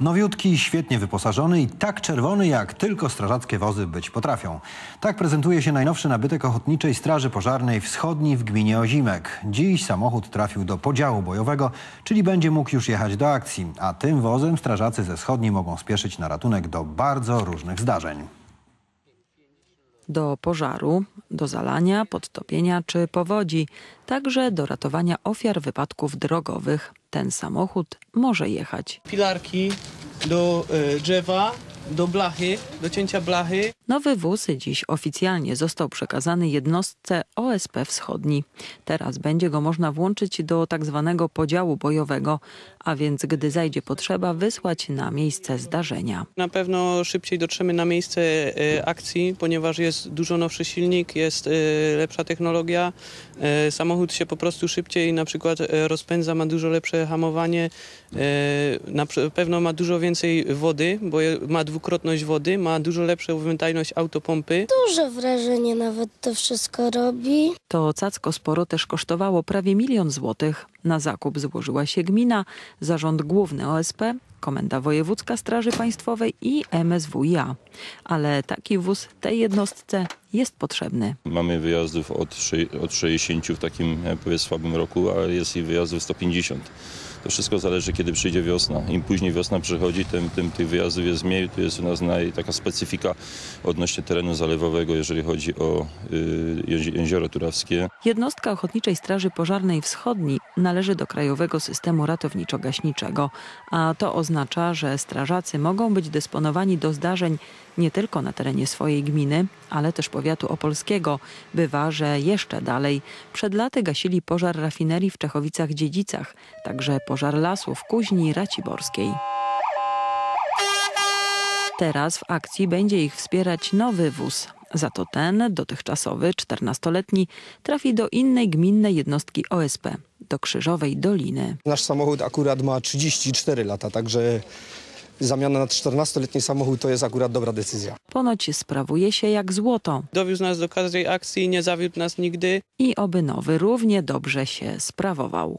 Nowiutki, świetnie wyposażony i tak czerwony, jak tylko strażackie wozy być potrafią. Tak prezentuje się najnowszy nabytek Ochotniczej Straży Pożarnej Wschodni w gminie Ozimek. Dziś samochód trafił do podziału bojowego, czyli będzie mógł już jechać do akcji. A tym wozem strażacy ze Wschodni mogą spieszyć na ratunek do bardzo różnych zdarzeń. do pożaru, do zalania, podtopienia czy powodzi, także do ratowania ofiar wypadków drogowych. Ten samochód może jechać. pilarki do e, drzewa, do blachy, do cięcia blachy. Nowy wóz dziś oficjalnie został przekazany jednostce OSP Wschodni. Teraz będzie go można włączyć do tak zwanego podziału bojowego, a więc gdy zajdzie potrzeba wysłać na miejsce zdarzenia. Na pewno szybciej dotrzemy na miejsce e, akcji, ponieważ jest dużo nowszy silnik, jest e, lepsza technologia. E, Samochód się po prostu szybciej na przykład rozpędza, ma dużo lepsze hamowanie, na pewno ma dużo więcej wody, bo ma dwukrotność wody, ma dużo lepszą wydajność autopompy. Duże wrażenie nawet to wszystko robi. To cacko sporo też kosztowało prawie milion złotych. Na zakup złożyła się gmina, zarząd główny OSP, Komenda Wojewódzka Straży Państwowej i MSWiA. Ale taki wóz tej jednostce jest potrzebny. Mamy wyjazdów od, od 60 w takim e, powiedzmy słabym roku, a jest i wyjazdów 150. To wszystko zależy, kiedy przyjdzie wiosna. Im później wiosna przychodzi, tym, tym tych wyjazdów jest mniej. Tu jest u nas naj, taka specyfika odnośnie terenu zalewowego, jeżeli chodzi o y, jezi- jezioro turawskie. Jednostka Ochotniczej Straży Pożarnej Wschodni należy do Krajowego Systemu Ratowniczo-Gaśniczego, a to oznacza, że strażacy mogą być dysponowani do zdarzeń nie tylko na terenie swojej gminy, ale też powiatu opolskiego. Bywa, że jeszcze dalej. Przed laty gasili pożar rafinerii w Czechowicach-Dziedzicach, także pożar lasu w Kuźni Raciborskiej. Teraz w akcji będzie ich wspierać nowy wóz. Za to ten, dotychczasowy, 14-letni, trafi do innej gminnej jednostki OSP, do Krzyżowej Doliny. Nasz samochód akurat ma 34 lata, także zamiana na 14-letni samochód to jest akurat dobra decyzja. Ponoć sprawuje się jak złoto Dowiózł nas do każdej akcji, nie zawiódł nas nigdy. i oby nowy równie dobrze się sprawował.